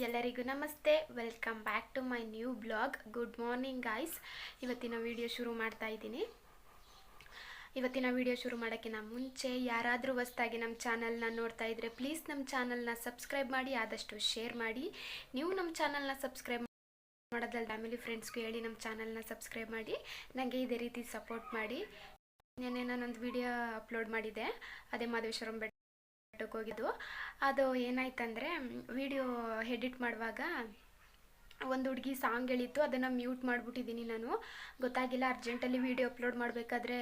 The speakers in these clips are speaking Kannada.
ಎಲ್ಲರಿಗೂ ನಮಸ್ತೆ. Welcome back to my new blog good morning guys ಇವತ್ತಿನ ವಿಡಿಯೋ ಶುರು ಮಾಡ್ತಾ ಇದ್ದೀನಿ. ಇವತ್ತಿನ ವಿಡಿಯೋ ಶುರು ಮಾಡೋಕ್ಕಿಂತ ಮುಂಚೆ ಯಾರಾದರೂ ಹೊಸ್ದಾಗಿ ನಮ್ಮ ಚಾನಲ್ನ ನೋಡ್ತಾ ಇದ್ದರೆ ಪ್ಲೀಸ್ ನಮ್ಮ ಚಾನಲ್ನ ಸಬ್ಸ್ಕ್ರೈಬ್ ಮಾಡಿ, ಆದಷ್ಟು ಶೇರ್ ಮಾಡಿ. ನೀವು ನಮ್ಮ ಚಾನಲ್ನ ಸಬ್ಸ್ಕ್ರೈಬ್ ಮಾಡೋದಲ್ಲ ಫ್ಯಾಮಿಲಿ ಫ್ರೆಂಡ್ಸ್ಗೂ ಹೇಳಿ ನಮ್ಮ ಚಾನಲ್ನ ಸಬ್ಸ್ಕ್ರೈಬ್ ಮಾಡಿ. ನನಗೆ ಇದೇ ರೀತಿ ಸಪೋರ್ಟ್ ಮಾಡಿ. ನೆನ್ನೆ ನಾನೊಂದು ವಿಡಿಯೋ ಅಪ್ಲೋಡ್ ಮಾಡಿದೆ ಅದೇ ಮಾಧವೇಶ್ವರಂ ಬೆಟ್ಟ ಹೋಗಿದ್ದು ಅದು ಏನಾಯ್ತಂದರೆ ವಿಡಿಯೋ ಎಡಿಟ್ ಮಾಡುವಾಗ ಒಂದು ಹುಡುಗಿ ಸಾಂಗ್ ಹೇಳಿತ್ತು ಅದನ್ನು ಮ್ಯೂಟ್ ಮಾಡಿಬಿಟ್ಟಿದ್ದೀನಿ ನಾನು. ಗೊತ್ತಾಗಿಲ್ಲ ಅರ್ಜೆಂಟಲ್ಲಿ ವಿಡಿಯೋ ಅಪ್ಲೋಡ್ ಮಾಡಬೇಕಾದ್ರೆ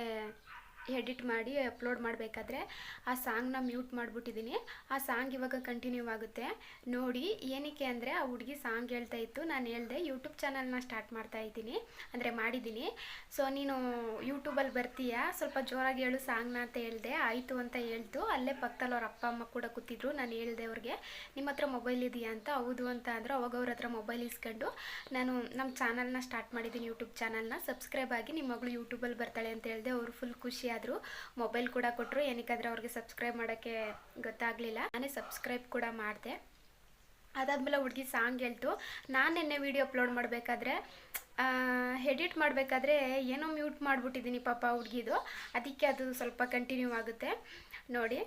ಎಡಿಟ್ ಮಾಡಿ ಅಪ್ಲೋಡ್ ಮಾಡಬೇಕಾದ್ರೆ ಆ ಸಾಂಗ್ನ ಮ್ಯೂಟ್ ಮಾಡಿಬಿಟ್ಟಿದ್ದೀನಿ ಆ ಸಾಂಗ್ ಇವಾಗ ಕಂಟಿನ್ಯೂ ಆಗುತ್ತೆ. ನೋಡಿ, ಏನಕ್ಕೆ ಅಂದರೆ ಆ ಹುಡುಗಿ ಸಾಂಗ್ ಹೇಳ್ತಾ ಇತ್ತು. ನಾನು ಹೇಳ್ದೆ ಯೂಟ್ಯೂಬ್ ಚಾನಲ್ನ ಸ್ಟಾರ್ಟ್ ಮಾಡ್ತಾ ಇದ್ದೀನಿ. ಅಂದರೆ ಮಾಡಿದ್ದೀನಿ. ಸೊ ನೀನು ಯೂಟ್ಯೂಬಲ್ಲಿ ಬರ್ತೀಯಾ? ಸ್ವಲ್ಪ ಜೋರಾಗಿ ಹೇಳು ಸಾಂಗ್ನ ಅಂತ ಹೇಳ್ದೆ. ಆಯಿತು ಅಂತ ಹೇಳ್ತು. ಅಲ್ಲೇ ಪಕ್ಕದಲ್ಲಿ ಅವ್ರ ಅಪ್ಪ, ಅಮ್ಮ ಕೂಡ ಕೂತಿದ್ರು. ನಾನು ಹೇಳ್ದೆ ಅವ್ರಿಗೆ, ನಿಮ್ಮ ಹತ್ರ ಮೊಬೈಲ್ ಇದೆಯಾ ಅಂತ? ಹೌದು ಅಂತ ಅಂದರು. ಅವಾಗ ಅವ್ರ ಹತ್ರ ಮೊಬೈಲ್ ಇಸ್ಕೊಂಡು, ನಾನು ನಮ್ಮ ಚಾನಲ್ನ ಸ್ಟಾರ್ಟ್ ಮಾಡಿದ್ದೀನಿ ಯೂಟ್ಯೂಬ್ ಚಾನಲ್ನ ಸಬ್ಸ್ಕ್ರೈಬ್ ಆಗಿ ನಿಮ್ಮ ಮಗಳು ಯೂಟ್ಯೂಬಲ್ಲಿ ಬರ್ತಾಳೆ ಅಂತ ಹೇಳಿದೆ. ಅವರು ಫುಲ್ ಖುಷಿ ಆದರು ಮೊಬೈಲ್ ಕೂಡ ಕೊಟ್ಟರು ಏನಕ್ಕಾದ್ರೆ ಅವ್ರಿಗೆ ಸಬ್ಸ್ಕ್ರೈಬ್ ಮಾಡೋಕ್ಕೆ ಗೊತ್ತಾಗಲಿಲ್ಲ ನಾನೇ ಸಬ್ಸ್ಕ್ರೈಬ್ ಕೂಡ ಮಾಡಿದೆ ಅದಾದಮೇಲೆ ಹುಡುಗಿ ಸಾಂಗ್ ಹೇಳ್ತು ನಾನು ನಿನ್ನೆ ವೀಡಿಯೋ ಅಪ್ಲೋಡ್ ಮಾಡಬೇಕಾದ್ರೆ ಎಡಿಟ್ ಮಾಡಬೇಕಾದ್ರೆ ಏನೋ ಮ್ಯೂಟ್ ಮಾಡಿಬಿಟ್ಟಿದ್ದೀನಿ ಪಾಪ ಹುಡುಗಿದು ಅದಕ್ಕೆ ಅದು ಸ್ವಲ್ಪ ಕಂಟಿನ್ಯೂ ಆಗುತ್ತೆ ನೋಡಿ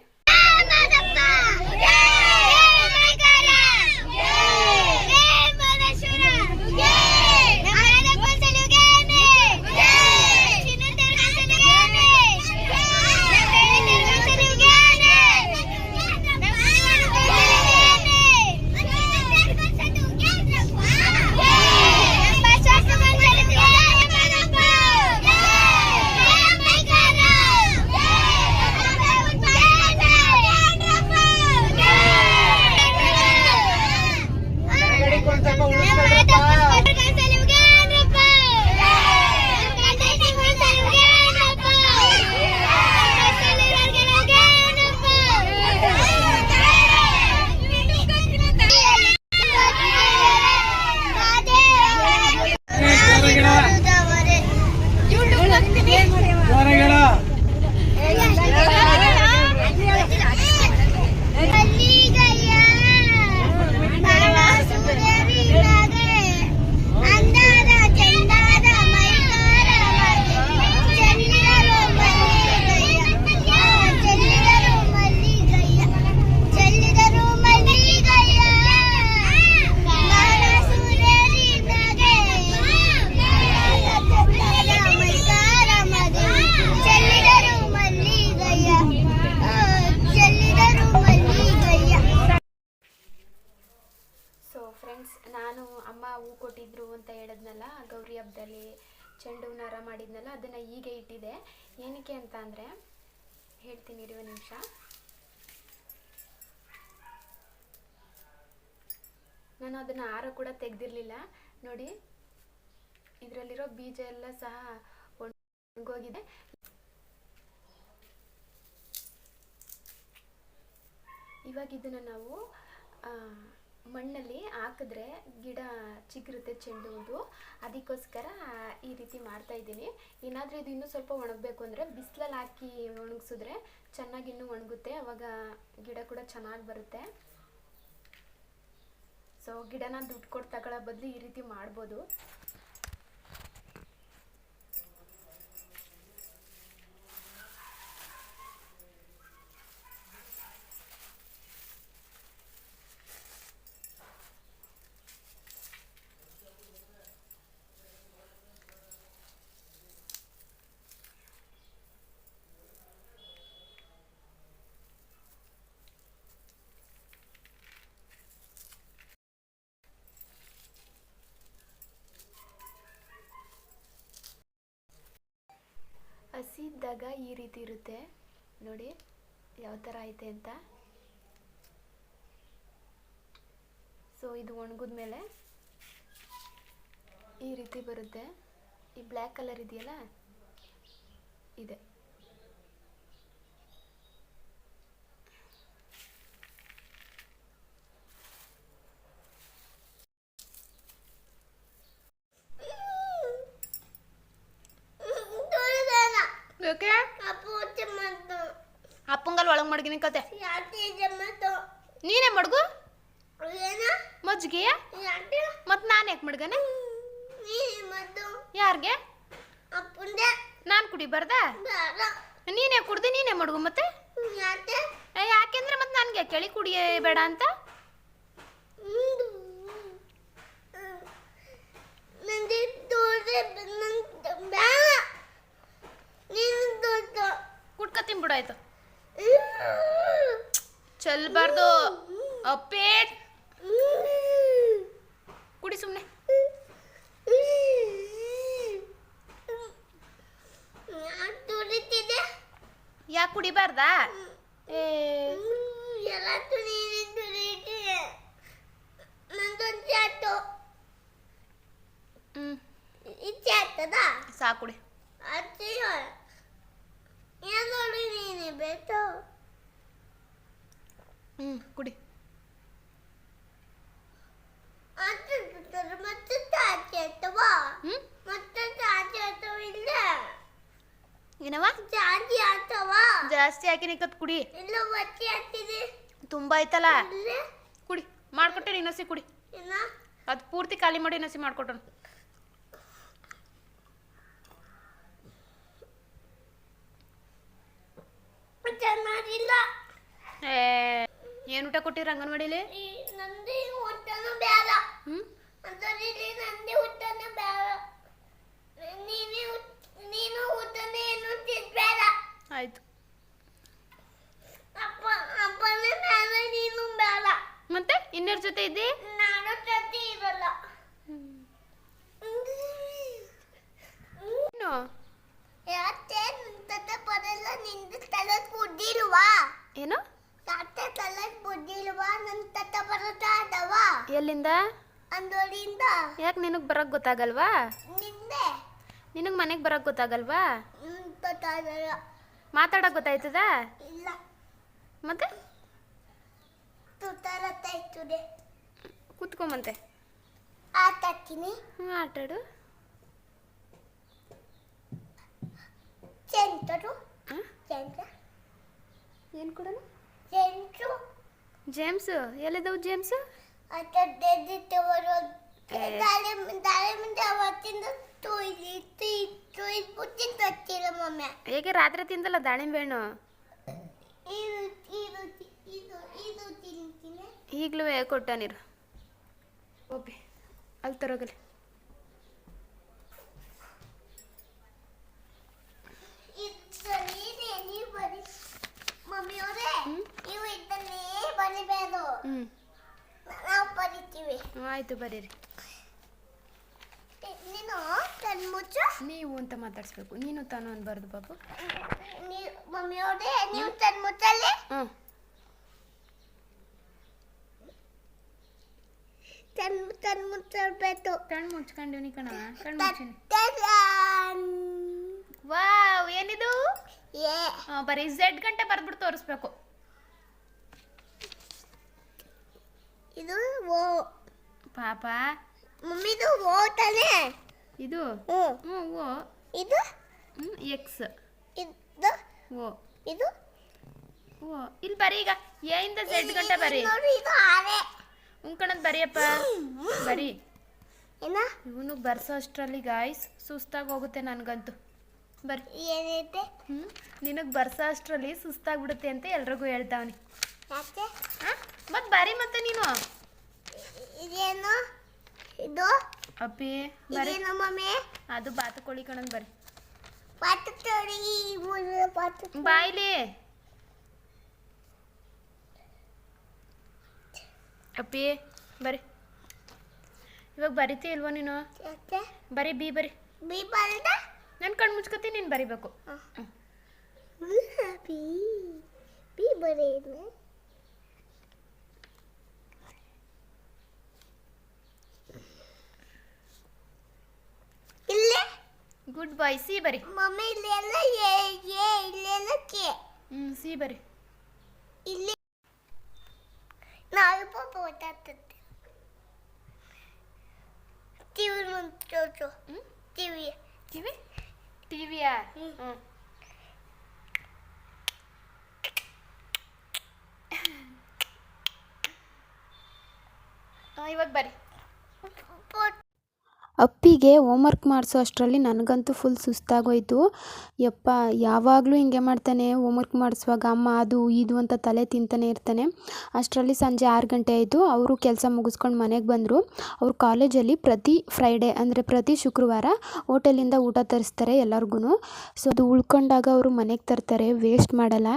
ಕೊಟ್ಟಿದ್ರು ಅಂತ ಹೇಳಿದ್ನಲ್ಲ, ಗೌರಿ ಹಬ್ಬದಲ್ಲಿ ಚೆಂಡು ಹೂವಿನ ಹಾರ ಮಾಡಿದ್ನಲ್ಲ, ಅದನ್ನು ಹೀಗೆ ಇಟ್ಟಿದೆ. ಏನಕ್ಕೆ ಅಂತ ಅಂದರೆ, ಹೇಳ್ತೀನಿ ಇರುವ ನಿಮಿಷ. ನಾನು ಅದನ್ನು ಹಾರ ಕೂಡ ತೆಗೆದಿರಲಿಲ್ಲ. ನೋಡಿ, ಇದರಲ್ಲಿರೋ ಬೀಜ ಎಲ್ಲ ಸಹ ಒಣಗೋಗಿದೆ. ಇವಾಗ ಇದನ್ನು ನಾವು ಮಣ್ಣಲ್ಲಿ ಹಾಕಿದ್ರೆ ಗಿಡ ಚಿಗುರುತ್ತೆ ಚೆಂಡು ಹೂದು ಅದಕ್ಕೋಸ್ಕರ ಈ ರೀತಿ ಮಾಡ್ತಾ ಇದ್ದೀನಿ. ಏನಾದರೂ ಇದು ಇನ್ನೂ ಸ್ವಲ್ಪ ಒಣಗಬೇಕು ಅಂದರೆ ಬಿಸಿಲಲ್ಲಿ ಹಾಕಿ ಒಣಗಿಸಿದ್ರೆ ಚೆನ್ನಾಗಿ ಇನ್ನೂ ಒಣಗುತ್ತೆ. ಅವಾಗ ಗಿಡ ಕೂಡ ಚೆನ್ನಾಗಿ ಬರುತ್ತೆ. ಸೊ ಗಿಡನ ದುಡ್ಡು ಕೊಟ್ಟು ತಗೊಳ್ಳೋ ಬದಲು ಈ ರೀತಿ ಮಾಡ್ಬೋದು. ಹಸಿ ಇದ್ದಾಗ ಈ ರೀತಿ ಇರುತ್ತೆ. ನೋಡಿ, ಯಾವ ಥರ ಐತೆ ಅಂತ. ಸೊ ಇದು ಒಣಗಿದ ಮೇಲೆ ಈ ರೀತಿ ಬರುತ್ತೆ. ಈ ಬ್ಲ್ಯಾಕ್ ಕಲರ್ ಇದೆಯಲ್ಲ? ಇದೆ. ಕತೆ. ನೀನೇ ಮಡ್ಗು? ಮಜ್ಜ ಮಜ್ಜಿಗೆಯ? ಮತ್ ನಾನು ಯಾಕೆ ಮಡ್ಗನೆ? ಯಾರ್ಗೆ? ನಾನ್ ಕುಡಿಬಾರ್ದ ನೀನೇ ಕುಡ್ದು ನೀನೇ ಮಡ್ಗು ಮತ್ತೆ? ಯಾಕೆಂದ್ರೆ ಮತ್ತೆ ನನ್ಗೆ ಕೆಳಿ ಕುಡಿಯೇ ಬೇಡ ಅಂತ? ಕುಡ್ಕ ತಿನ್ಬಿಡಾಯ್ತು ಚೆಲ್ಬಾರ್ದು. ಅಪ್ಪೇ ಕುಡಿ ಸುಮ್ನೆ. ಯಾಕೆ ಕುಡಿಬಾರ್ದಾ? ಏ ಎಲ್ಲ ನೀನು ತುರಿತಿದೆ ನಂದೊಂದು ಆಯ್ತು ಹ್ಮ್ ಇಚ್ಛೆ ಆಗ್ತದ ಸಾಕು ಕುಡಿ ಅಯ್ಯೋ ಯಾಕಂದ್ರೆ ನೀನು ಬೇಕು ಹ್ಮ್ ಕುಡಿ. ಮತ್ತೆ ಚಾಚಿ ಹ್ಮ್? ಮತ್ತೆ ಚಾಚಿ ಆಯ್ತವ ಇಲ್ಲ? ಏನವ ಚಾಚಿ ಆಯ್ತವಾ? ಜಾಸ್ತಿ ಹಾಕಿ ನಿಕ್ಕತ್ ಕುಡಿ? ಇಲ್ಲ ಬಚ್ಚಿ ಆಗ್ತಿದೆ ತುಂಬಾ ಆಯ್ತಲ್ಲ? ಕುಡಿ ಮಾಡ್ಕೊಟ್ಟೆ ಇನ್ನೊಸಿ ಕುಡಿ. ಅದ್ ಅದು ಪೂರ್ತಿ ಖಾಲಿ ಮಾಡಿ ಇನ್ನೊಸಿ ಮಾಡ್ಕೊಟ್ಟನು ಚೆನ್ನಾಗಿಲ್ಲ ಏನು ಊಟ ಕೊಟ್ಟಿರ ಅಂಗನವಾಡಿಲಿ? ನಂದಿ ಊಟನೂ ಬೇಡ. ಹ್ಮ್? ಅದರಲ್ಲಿ ನಂದಿ ಊಟನೂ ಬೇಡ. ನೀನೇ ಊಟ- ನೀನು ಊಟನೇ ಏನು ತಿನ್ಬೇಡ ಆಯ್ತು ಅಪ್ಪ ಅಪ್ಪನೇ ಬೇಡ ನೀನು ಬೇಡ ಮತ್ತೆ ಇನ್ನರ ಜೊತೆ ಇದ್ದಿ ನಾನು ಜೊತೆ ಇರಲ್ಲ ಏನು ಯಾಕೆ ನಿಂತ ಬರಲ್ಲ ನಿಂದ ತಲೆ ಬುದ್ಧಿಲ್ವಾ ಏನು ಯಾಕೆ ತಲೆ ಬುದ್ಧಿಲ್ವಾ ನನ್ನ ತತ್ತ ಬರುತ್ತಾ ಅದವ ಎಲ್ಲಿಂದ ಅಂದೋರಿಂದ ಯಾಕೆ ನಿನಗೆ ಬರೋಕ್ಕೆ ಗೊತ್ತಾಗಲ್ವಾ? ನಿಂದೆ? ನಿನಗೆ ಮನೆಗೆ ಬರೋಕ್ ಗೊತ್ತಾಗಲ್ವಾ? ತತ್ತಾಗಲ್ಲ ಮಾತಾಡಕ್ ಗೊತ್ತಾಯ್ತದ? ಇಲ್ಲ. ಮತ್ತೆ? ತುತ್ತಾರತ್ತ ಇರ್ತದೆ ಕೂತ್ಕೊಂಬಂತೆ. ಆಟ ಆಡ್ತೀನಿ ಹ್ಞೂ ಆಟಾಡು ಹಾಂ ಸೆಂಟ್ರ ಏನು ಕೊಡೋಣ ಸೆಂಟ್ರು ಜೇಮ್ಸು. ಎಲ್ಲಿದ್ದವು ಜೇಮ್ಸು? ಆಟ ಬರೋ ಏ. ಹೇಗೆ ರಾತ್ರಿ ತಿಂದಲ್ಲ ದಾಳಿಂಬೆ ಹಣ್ಣು? ಇದು ಇದು ಇದು ಇದು ತಿಂತೀನಿ. ಈಗಲೂ ಕೊಟ್ಟ ನೀರು? ಓಕೆ ಅಲ್ಲಿ ತರೋಗಲಿ. ಆಯ್ತು ನೀವು ಬರಿ ಮಮ್ಮಿ ಅವರೇ ಹ್ಮ್? ನೀವು ಇದ್ದಲ್ಲಿ ಬರಿಬೇದು ಹ್ಞೂ ನಾವು ಬರಿತೀವಿ ಆಯಿತು ಬರೀರಿ ನೀನು ಕಣ್ ಮುಚ್ಚ. ನೀವು ಅಂತ ಮಾತಾಡಿಸ್ಬೇಕು. ನೀನು ತಾನು ಅನ್ಬಾರ್ದು ಪಾಪು. ನೀವು ಮಮ್ಮಿ ಅವ್ರೆ ನೀವು ಕಣ್ ಮುಚ್ಚಲ್ಲಿ. ಹ್ಞೂ. ಕಣ್ ಕಣ್ ಮುಚ್ಚಬೇಕು ಕಣ್ಣು ಮುಚ್ಕೊಂಡಿವ್ನಿ ಕಣ ಕಣ್ಣು ಮುಚ್ಚಿನಿ. ವಾವ್ ಏನಿದು? ಬರೀ ಝೆಡ್ ಗಂಟೆ ಬರೆದ್ಬಿಟ್ಟು ತೋರಿಸ್ಬೇಕು. ಇದು ಓ. ಪಾಪ. ಮಮ್ಮಿದು ಓ ತಾನೆ ಇದು? ಹ್ಞೂ. ಓ. ಇದು? ಹ್ಞೂ ಎಕ್ಸ್ ಇದು? ಓ. ಇದು? ಓ ಇಲ್ಲಿ ಬರೀ ಈಗ ಏಯಿಂದ ಝೆಡ್ ಗಂಟೆ ಬರೀ. ಇದು ಆರೆ. ಉಂಕಣದ್ ಬರಿಯಪ್ಪ. ಬರೀ. ಏನ? ಇವನು ಬರ್ಸೋ ಅಷ್ಟರಲ್ಲಿ ಗಾಯ್ಸ್ ಸುಸ್ತಾಗಿ ಹೋಗುತ್ತೆ ನನಗಂತೂ. ಬರಿ. ಏನೈತೆ? ಹ್ಞೂ ನಿನಗೆ ಬರ್ಸೋ ಅಷ್ಟರಲ್ಲಿ ಸುಸ್ತಾಗ್ಬಿಡುತ್ತೆ ಅಂತ ಎಲ್ರಿಗೂ ಹೇಳ್ತಾವನಿ. ಮತ್ತೆ ಬರಿ ಮತ್ತೆ ನೀನು. ಇದೇನು? ಇದು ಅಪ್ಪಿ ಬರೀ. ನಮ್ಮ ಮಮ್ಮಿ. ಅದು ಬಾತುಕೋಳಿ ಕಣಂದ್ ಬರ್ರಿ. ಪಾತು ತೊಡಿ ಮೂರು ಬಾಯ್ಲಿ ಅಪ್ಪಿ ಬರ್ರಿ ಇವಾಗ ಬರೀತಿ ಇಲ್ವೋ ನೀನು? ಬರೀ ಬಿ ಬರಿ. ಬಿ ಬಲ್ದ ನನ್ನ ಕಣ್ಣು ಮುಚ್ಕೋತೀನಿ ನೀನು ಬರಿಬೇಕು. ಬಿ ಬಿ ಬರೇನು ಇಲ್ಲೇ ಗುಡ್ ಬಾಯ್ ಸಿ ಬರಿ. ಮಮ್ಮಿ ಇಲ್ಲೆಲ್ಲ ಎ ಎ ಇಲ್ಲೆಲ್ಲ ಕೆ. ಹ್ಞೂ ಸಿ ಬರಿ. ಇಲ್ಲಿ ನಾಲ್ಕು ಓದಾಡ್ತದೆ ಟಿವಿ ಮುಂಚೋಚು ಟಿವಿ. ಟಿವಿ? ಟಿವಿಯಾ. ಹ್ಞೂ ಇವಾಗ ಬರಿ. ಅಪ್ಪಿಗೆ ಹೋಮ್ವರ್ಕ್ ಮಾಡಿಸೋ ಅಷ್ಟರಲ್ಲಿ ನನಗಂತೂ ಫುಲ್ ಸುಸ್ತಾಗೋಯ್ತು. ಯಪ್ಪ, ಯಾವಾಗಲೂ ಹಿಂಗೆ ಮಾಡ್ತಾನೆ ಹೋಮ್ವರ್ಕ್ ಮಾಡಿಸುವಾಗ ಅಮ್ಮ ಅದು, ಇದು ಅಂತ ತಲೆ ತಿಂತಾನೆ ಇರ್ತಾನೆ. ಅಷ್ಟರಲ್ಲಿ ಸಂಜೆ ಆರು ಗಂಟೆ ಆಯಿತು, ಅವರು ಕೆಲಸ ಮುಗಿಸ್ಕೊಂಡು ಮನೆಗೆ ಬಂದರು. ಅವರು ಕಾಲೇಜಲ್ಲಿ ಪ್ರತಿ ಫ್ರೈಡೇ ಅಂದರೆ ಪ್ರತಿ ಶುಕ್ರವಾರ ಹೋಟೆಲಿಂದ ಊಟ ತರಿಸ್ತಾರೆ ಎಲ್ಲರಿಗೂ ಸೊ ಅದು ಉಳ್ಕೊಂಡಾಗ ಅವರು ಮನೆಗೆ ತರ್ತಾರೆ ವೇಸ್ಟ್ ಮಾಡಲ್ಲ.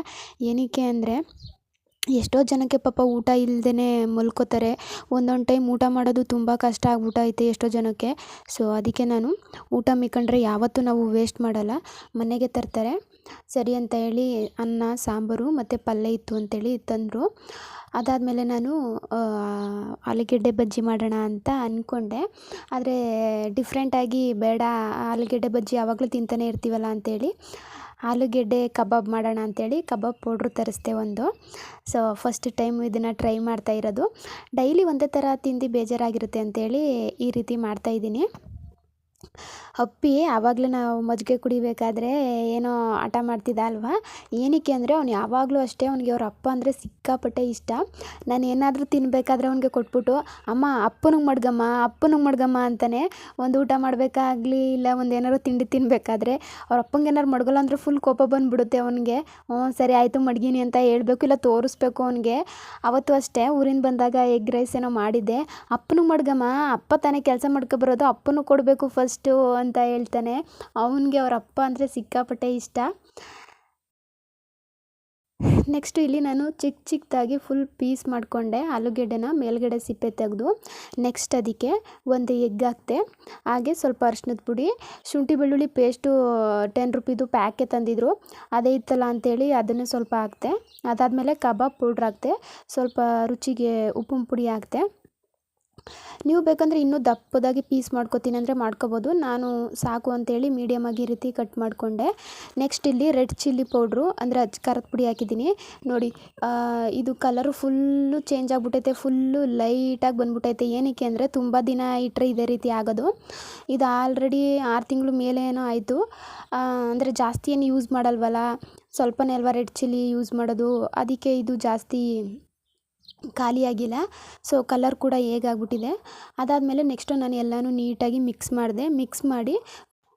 ಏನಕ್ಕೆ ಅಂದರೆ ಎಷ್ಟೋ ಜನಕ್ಕೆ ಪಾಪ ಊಟ ಇಲ್ಲದೇ ಮಲ್ಕೋತಾರೆ. ಒಂದೊಂದು ಟೈಮ್ ಊಟ ಮಾಡೋದು ತುಂಬ ಕಷ್ಟ ಆಗ್ಬಿಟ್ಟೈತೆ ಎಷ್ಟೋ ಜನಕ್ಕೆ. ಸೊ ಅದಕ್ಕೆ ನಾನು ಊಟ ಮಿಕ್ಕಂಡ್ರೆ ಯಾವತ್ತೂ ನಾವು ವೇಸ್ಟ್ ಮಾಡಲ್ಲ. ಮನೆಗೆ ತರ್ತಾರೆ. ಸರಿ ಅಂತ ಹೇಳಿ ಅನ್ನ, ಸಾಂಬಾರು ಮತ್ತು ಪಲ್ಯ ಇತ್ತು ಅಂತೇಳಿ ತಂದರು. ಅದಾದಮೇಲೆ ನಾನು ಆಲೂಗೆಡ್ಡೆ ಬಜ್ಜಿ ಮಾಡೋಣ ಅಂತ ಅಂದ್ಕೊಂಡೆ ಆದರೆ ಡಿಫ್ರೆಂಟಾಗಿ ಬೇಡ, ಆಲೂಗೆಡ್ಡೆ ಬಜ್ಜಿ ಯಾವಾಗಲೂ ತಿಂತಾನೆ ಇರ್ತೀವಲ್ಲ ಅಂತೇಳಿ. ಆಲೂಗೆಡ್ಡೆ ಕಬಾಬ್ ಮಾಡೋಣ ಅಂಥೇಳಿ ಕಬಾಬ್ ಪೌಡ್ರು ತರಿಸ್ದೆ ಒಂದು. ಸೊ ಫಸ್ಟ್ ಟೈಮ್ ಇದನ್ನು ಟ್ರೈ ಮಾಡ್ತಾ ಇರೋದು. ಡೈಲಿ ಒಂದೇ ಥರ ತಿಂದು ಬೇಜಾರಾಗಿರುತ್ತೆ ಅಂಥೇಳಿ ಈ ರೀತಿ ಮಾಡ್ತಾಯಿದ್ದೀನಿ ಅಪ್ಪಿ, ಆವಾಗಲೂ ನಾವು ಮಜ್ಜಿಗೆ ಕುಡಿಬೇಕಾದ್ರೆ ಏನೋ ಹಠ ಮಾಡ್ತಿದ್ದ ಅಲ್ವಾ? ಏನಕ್ಕೆ ಅಂದರೆ ಅವ್ನು ಯಾವಾಗಲೂ ಅಷ್ಟೇ ಅವ್ನಿಗೆ ಅವ್ರ ಅಪ್ಪ ಅಂದರೆ ಸಿಕ್ಕಾಪಟ್ಟೆ ಇಷ್ಟ. ನಾನು ಏನಾದರೂ ತಿನ್ನಬೇಕಾದ್ರೆ ಅವ್ನಿಗೆ ಕೊಟ್ಬಿಟ್ಟು, ಅಮ್ಮ, ಅಪ್ಪನಿಗೆ ಮಡ್ಗಮ್ಮ ಅಪ್ಪನಿಗೆ ಮಡ್ಗಮ್ಮ ಅಂತಾನೆ ಒಂದು ಊಟ ಮಾಡಬೇಕಾಗ್ಲಿ, ಇಲ್ಲ ಒಂದು ಏನಾದ್ರು ತಿಂಡಿ ತಿನ್ನಬೇಕಾದ್ರೆ ಅವ್ರ ಅಪ್ಪಂಗೆ ಏನಾರು ಮಡ್ಗಲ್ಲ ಅಂದರೆ ಫುಲ್ ಕೋಪ ಬಂದುಬಿಡುತ್ತೆ ಅವನಿಗೆ. ಹ್ಞೂ, ಸರಿ, ಆಯಿತು, ಮಡ್ಗೀನಿ ಅಂತ ಹೇಳಬೇಕು, ಇಲ್ಲ ತೋರಿಸ್ಬೇಕು ಅವನಿಗೆ. ಅವತ್ತು ಅಷ್ಟೇ ಊರಿಂದ ಬಂದಾಗ ಎಗ್ ರೈಸ್ ಏನೋ ಮಾಡಿದ್ದೆ. ಅಪ್ಪನಿಗೆ ಮಡ್ಗಮ್ಮ, ಅಪ್ಪ ತಾನೇ ಕೆಲಸ ಮಾಡ್ಕೊಬರೋದು ಅಪ್ಪನೂ ಕೊಡಬೇಕು ಫಸ್ಟು ಅಂತ ಹೇಳ್ತಾನೆ. ಅವನಿಗೆ ಅವ್ರ ಅಪ್ಪ ಅಂದರೆ ಸಿಕ್ಕಾಪಟ್ಟೆ ಇಷ್ಟ. ನೆಕ್ಸ್ಟು ಇಲ್ಲಿ ನಾನು ಚಿಕ್ಕ ಚಿಕ್ಕದಾಗಿ ಫುಲ್ ಪೀಸ್ ಮಾಡಿಕೊಂಡೆ. ಆಲೂಗೆಡ್ಡೆನ ಮೇಲ್ಗಡೆ ಸಿಪ್ಪೆ ತೆಗೆದು. ನೆಕ್ಸ್ಟ್ ಅದಕ್ಕೆ ಒಂದು ಎಗ್ ಹಾಕ್ತೆ. ಹಾಗೆ ಸ್ವಲ್ಪ ಅರ್ಶಿನದ ಪುಡಿ, ಶುಂಠಿ ಬೆಳ್ಳುಳ್ಳಿ ಪೇಸ್ಟು ಟೆನ್ ರುಪೀದು ಪ್ಯಾಕೆ ತಂದಿದ್ರು. ಅದೇ ಇತ್ತಲ್ಲ ಅಂಥೇಳಿ ಅದನ್ನು ಸ್ವಲ್ಪ ಹಾಕ್ತೆ. ಅದಾದಮೇಲೆ ಕಬಾಬ್ ಪೌಡ್ರ್ ಹಾಕ್ತೆ. ಸ್ವಲ್ಪ ರುಚಿಗೆ ಉಪ್ಪಿನ ಪುಡಿ ಹಾಕ್ತೆ. ನೀವು ಬೇಕಂದರೆ ಇನ್ನೂ ದಪ್ಪದಾಗಿ ಪೀಸ್ ಮಾಡ್ಕೊತೀನಿ ಅಂದರೆ ಮಾಡ್ಕೊಬೋದು. ನಾನು ಸಾಕು ಅಂತೇಳಿ ಮೀಡಿಯಮ್ಮಾಗಿ ಈ ರೀತಿ ಕಟ್ ಮಾಡಿಕೊಂಡೆ. ನೆಕ್ಸ್ಟ್ ಇಲ್ಲಿ ರೆಡ್ ಚಿಲ್ಲಿ ಪೌಡ್ರು ಅಂದರೆ ಅಜ್ ಖಾರದ ಪುಡಿ ಹಾಕಿದ್ದೀನಿ. ನೋಡಿ ಇದು ಕಲರು ಫುಲ್ಲು ಚೇಂಜ್ ಆಗಿಬಿಟ್ಟೈತೆ ಫುಲ್ಲು ಲೈಟಾಗಿ ಬಂದ್ಬಿಟ್ಟೈತೆ. ಏನಕ್ಕೆ ಅಂದರೆ ತುಂಬ ದಿನ ಇಟ್ಟರೆ ಇದೇ ರೀತಿ ಆಗೋದು. ಇದು ಆಲ್ರೆಡಿ ಆರು ತಿಂಗಳು ಮೇಲೆ ಏನೋ ಆಯಿತು ಅಂದರೆ ಜಾಸ್ತಿ ಏನು ಯೂಸ್ ಮಾಡಲ್ವಲ್ಲ? ಸ್ವಲ್ಪನೇ ಅಲ್ವಾ ರೆಡ್ ಚಿಲ್ಲಿ ಯೂಸ್ ಮಾಡೋದು? ಅದಕ್ಕೆ ಇದು ಜಾಸ್ತಿ ಖಾಲಿಯಾಗಿಲ್ಲ. ಸೊ ಕಲರ್ ಕೂಡ ಹೇಗಾಗ್ಬಿಟ್ಟಿದೆ. ಅದಾದಮೇಲೆ ನೆಕ್ಸ್ಟು ನಾನು ಎಲ್ಲನೂ ನೀಟಾಗಿ ಮಿಕ್ಸ್ ಮಾಡಿದೆ. ಮಿಕ್ಸ್ ಮಾಡಿ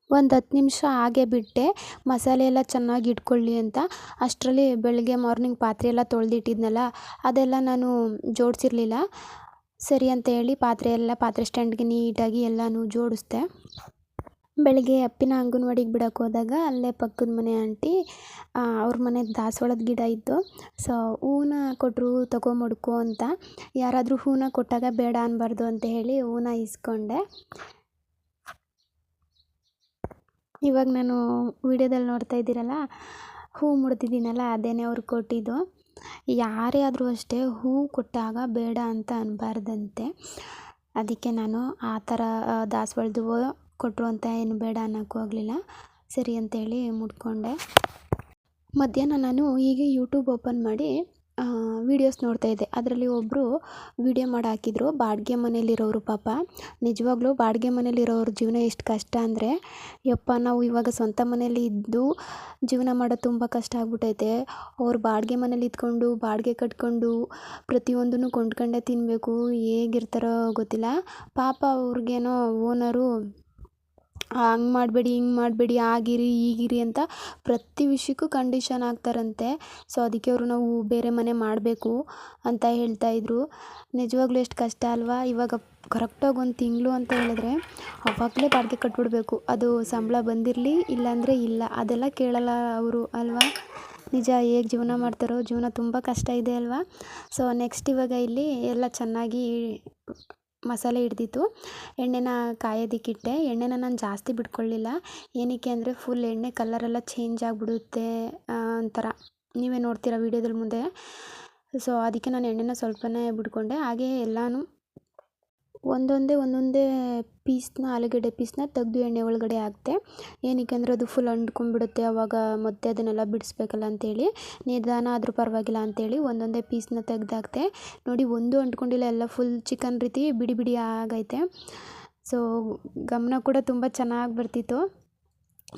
ಒಂದು ಹತ್ತು ನಿಮಿಷ ಹಾಗೆ ಬಿಟ್ಟೆ ಮಸಾಲೆ ಎಲ್ಲ ಚೆನ್ನಾಗಿ ಇಟ್ಕೊಳ್ಳಿ ಅಂತ. ಅಷ್ಟರಲ್ಲಿ ಬೆಳಗ್ಗೆ ಮಾರ್ನಿಂಗ್ ಪಾತ್ರೆ ಎಲ್ಲ ತೊಳೆದಿಟ್ಟಿದ್ನಲ್ಲ, ಅದೆಲ್ಲ ನಾನು ಜೋಡಿಸಿರಲಿಲ್ಲ. ಸರಿ ಅಂತ ಹೇಳಿ ಪಾತ್ರೆ ಎಲ್ಲ, ಪಾತ್ರೆ ಸ್ಟ್ಯಾಂಡ್ಗೆ ನೀಟಾಗಿ ಎಲ್ಲನೂ ಜೋಡಿಸ್ದೆ. ಬೆಳಗ್ಗೆ ಅಪ್ಪಿನ ಅಂಗನವಾಡಿಗೆ ಬಿಡೋಕೆ ಹೋದಾಗ ಅಲ್ಲೇ ಪಕ್ಕದ ಮನೆ ಆಂಟಿ ಅವ್ರ ಮನೆ ದಾಸವಾಳದ ಗಿಡ ಇತ್ತು. ಸೊ ಹೂವನ್ನ ಕೊಟ್ಟರು ತಗೋ ಮಡ್ಕೋ ಅಂತ. ಯಾರಾದರೂ ಹೂನ ಕೊಟ್ಟಾಗ ಬೇಡ ಅನ್ನಬಾರ್ದು ಅಂತ ಹೇಳಿ ಹೂನ ಇಸ್ಕೊಂಡೆ ಇವಾಗ ನಾನು ವಿಡಿಯೋದಲ್ಲಿ ನೋಡ್ತಾ ಇದ್ದೀರಲ್ಲ, ಹೂ ಮುಡ್ತಿದ್ದೀನಲ್ಲ ಅದೇನೇ ಅವ್ರು ಕೊಟ್ಟಿದ್ದು. ಯಾರೇ ಆದರೂ ಅಷ್ಟೇ ಹೂ ಕೊಟ್ಟಾಗ ಬೇಡ ಅಂತ ಅನ್ನಬಾರ್ದಂತೆ ಅದಕ್ಕೆ ನಾನು ಆ ಥರ ದಾಸವಾಳದ ಕೊಟ್ಟರು ಅಂತ ಏನು ಬೇಡ ಅನ್ನೋಕ್ಕೂ ಆಗಲಿಲ್ಲ. ಸರಿ ಅಂತೇಳಿ ಮುಟ್ಕೊಂಡೆ. ಮಧ್ಯಾಹ್ನ ನಾನು ಹೀಗೆ ಯೂಟ್ಯೂಬ್ ಓಪನ್ ಮಾಡಿ ವೀಡಿಯೋಸ್ ನೋಡ್ತಾ ಇದ್ದೆ. ಅದರಲ್ಲಿ ಒಬ್ಬರು ವೀಡಿಯೋ ಮಾಡಿ ಹಾಕಿದ್ರು. ಬಾಡಿಗೆ ಮನೇಲಿರೋರು ಪಾಪ. ನಿಜವಾಗ್ಲೂ ಬಾಡಿಗೆ ಮನೇಲಿರೋರು ಜೀವನ ಎಷ್ಟು ಕಷ್ಟ ಅಂದರೆ, ಯಪ್ಪ ನಾವು ಇವಾಗ ಸ್ವಂತ ಮನೇಲಿ ಇದ್ದು ಜೀವನ ಮಾಡೋದು ತುಂಬ ಕಷ್ಟ ಆಗ್ಬಿಟ್ಟೈತೆ ಅವ್ರು ಬಾಡಿಗೆ ಮನೇಲಿ ಇದ್ಕೊಂಡು, ಬಾಡಿಗೆ ಕಟ್ಕೊಂಡು ಪ್ರತಿಯೊಂದನ್ನು ಕೊಂಡ್ಕೊಂಡೇ ತಿನ್ನಬೇಕು ಹೇಗಿರ್ತಾರೋ ಗೊತ್ತಿಲ್ಲ. ಪಾಪ ಅವ್ರಿಗೇನೋ ಓನರು ಹಂಗೆ ಮಾಡಬೇಡಿ, ಹಿಂಗೆ ಮಾಡಬೇಡಿ, ಆಗಿರಿ, ಈಗಿರಿ ಅಂತ ಪ್ರತಿ ವಿಷಯಕ್ಕೂ ಕಂಡೀಷನ್ ಹಾಕ್ತಾರಂತೆ ಸೊ ಅದಕ್ಕೆ ಅವರು ನಾವು ಬೇರೆ ಮನೆ ಮಾಡಬೇಕು ಅಂತ ಹೇಳ್ತಾ ಇದ್ರು. ನಿಜವಾಗ್ಲೂ ಎಷ್ಟು ಕಷ್ಟ ಅಲ್ವಾ? ಇವಾಗ ಕರೆಕ್ಟಾಗಿ ಒಂದು ತಿಂಗಳು ಅಂತ ಹೇಳಿದ್ರೆ ಅವಾಗಲೇ ಬಾಡಿಗೆ ಕಟ್ಬಿಡ್ಬೇಕು. ಅದು ಸಂಬಳ ಬಂದಿರಲಿ, ಇಲ್ಲಾಂದರೆ ಇಲ್ಲ. ಅದೆಲ್ಲ ಕೇಳಲ್ಲ ಅವರು, ಅಲ್ವಾ? ನಿಜ, ಹೇಗೆ ಜೀವನ ಮಾಡ್ತಾರೋ, ಜೀವನ ತುಂಬ ಕಷ್ಟ ಇದೆ ಅಲ್ವಾ? ಸೊ ನೆಕ್ಸ್ಟ್ ಇವಾಗ ಇಲ್ಲಿ ಎಲ್ಲ ಚೆನ್ನಾಗಿ ಮಸಾಲೆ ಹಿಡ್ದಿತ್ತು. ಎಣ್ಣೆನ ಕಾಯೋದಿಕ್ಕಿಟ್ಟೆ ಎಣ್ಣೆನ ನಾನು ಜಾಸ್ತಿ ಬಿಟ್ಕೊಳ್ಳಿಲ್ಲ. ಏನಕ್ಕೆ ಅಂದರೆ ಫುಲ್ ಎಣ್ಣೆ ಕಲರೆಲ್ಲ ಚೇಂಜ್ ಆಗಿಬಿಡುತ್ತೆ ಒಂಥರ. ನೀವೇ ನೋಡ್ತೀರ ವೀಡಿಯೋದಲ್ಲಿ ಮುಂದೆ. ಸೊ ಅದಕ್ಕೆ ನಾನು ಎಣ್ಣೆನ ಸ್ವಲ್ಪನೇ ಬಿಟ್ಕೊಂಡೆ. ಹಾಗೆ ಎಲ್ಲನೂ ಒಂದೊಂದೇ ಒಂದೊಂದೇ ಪೀಸ್ನ ಆಲೂಗಡ್ಡೆ ಪೀಸ್ನ ತೆಗೆದು ಎಣ್ಣೆ ಒಳಗಡೆ ಹಾಕ್ತೆ. ಏನಕ್ಕೆ ಅಂದರೆ ಅದು ಫುಲ್ ಅಂಟ್ಕೊಂಡ್ಬಿಡುತ್ತೆ. ಆವಾಗ ಮತ್ತೆ ಅದನ್ನೆಲ್ಲ ಬಿಡಿಸ್ಬೇಕಲ್ಲ ಅಂತೇಳಿ. ನಿಧಾನ ಆದರೂ ಪರವಾಗಿಲ್ಲ ಅಂತೇಳಿ ಒಂದೊಂದೇ ಪೀಸ್ನ ತೆಗ್ದಾಕ್ತೆ ನೋಡಿ, ಒಂದು ಅಂಟ್ಕೊಂಡಿಲ್ಲ, ಎಲ್ಲ ಫುಲ್ ಚಿಕನ್ ರೀತಿ ಬಿಡಿ ಬಿಡಿ ಆಗೈತೆ. ಸೊ ಗಮನ ಕೂಡ ತುಂಬ ಚೆನ್ನಾಗಿ ಬರ್ತಿತ್ತು.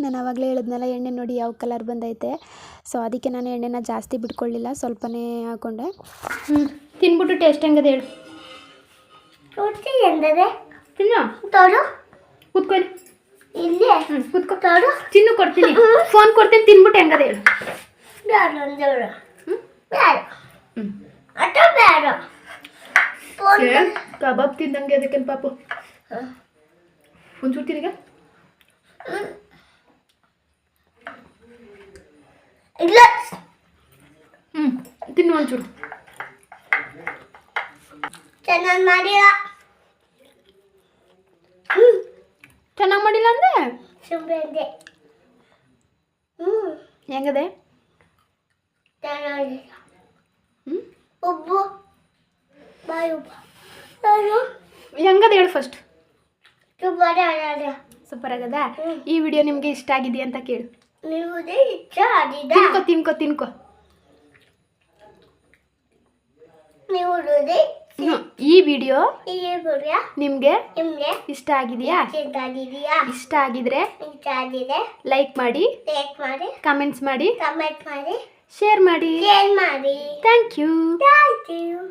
ನಾನು ಆವಾಗಲೇ ಹೇಳಿದ್ನಲ್ಲ, ಎಣ್ಣೆ ನೋಡಿ ಯಾವ ಕಲರ್ ಬಂದೈತೆ. ಸೊ ಅದಕ್ಕೆ ನಾನು ಎಣ್ಣೆನ ಜಾಸ್ತಿ ಬಿಟ್ಕೊಳ್ಳಿಲ್ಲ, ಸ್ವಲ್ಪನೇ ಹಾಕೊಂಡೆ. ತಿನ್ಬಿಟ್ಟು ಟೇಸ್ಟ್ ಹೆಂಗದ ಹೇಳು. ತುಟಿ ಎಂದರೆ ತಿನ್ನು. ತೋರು. ಕೂತ್ಕೊಳ್ಳಿ. ಇಲ್ಲಿ? ಕೂತ್ಕೊ. ತೋರು. ಚಿನ್ನು ಕೊಡ್ತೀನಿ. ಫೋನ್ ಕೊಡ್ತೀನಿ ತಿನ್ಬಿಟ್ಟು ಹೆಂಗದ ಹೇಳು. ಬೇಡ ಹ್ಞೂ ಬೇಡ. ಅಟ ಬೇಡ. ಫೋನ್ ಕಬಾಬ್ ತಿಂದಂಗೆ ಅದಕ್ಕೆ ಪಾಪು? ಒಂಚೂರು ತಿರುಗ ಇಲ್ಲ. ಹ್ಞೂ ತಿನ್ನು ಒಂಚೂರು. ಚೆನ್ನಾಗಿ ಮಾಡಿಲ್ಲ. ಚೆನ್ನಾಗಿ ಮಾಡಿಲ್ಲ ಅಂದೆ ಸುಮ್ಮನೆ ಹ್ಞೂ ಹೆಂಗದೆ? ಚೆನ್ನಾಗಿಲ್ಲ. ಉಬ್ಬು. ಬಾಯಿ ಉಬ್ಬು. ನಾನು ಹೆಂಗದ ಹೇಳು ಫಸ್ಟ್ ತುಂಬ ಸೂಪರ್ ಆಗದ. ಈ ವಿಡಿಯೋ ನಿಮಗೆ ಇಷ್ಟ ಆಗಿದೆಯಾ ಅಂತ ಕೇಳು. ನೀವು ಇಷ್ಟ ಆಡಿದ ತಿನ್ಕೋ ತಿನ್ಕೋ ತಿನ್ಕೋ. ನೀವು ಈ ವಿಡಿಯೋ ನಿಮ್ಗೆ ಇಷ್ಟ ಆಗಿದೆಯಾ? ಇಷ್ಟ ಆಗಿದೆಯಾ ಇಷ್ಟ ಆಗಿದ್ರೆ ಇಷ್ಟ ಆಗಿದೆ. ಲೈಕ್ ಮಾಡಿ ಲೈಕ್ ಮಾಡಿ ಕಮೆಂಟ್ಸ್ ಮಾಡಿ ಕಮೆಂಟ್ ಮಾಡಿ ಶೇರ್ ಮಾಡಿ. ಶೇರ್ ಮಾಡಿ. Thank you thank you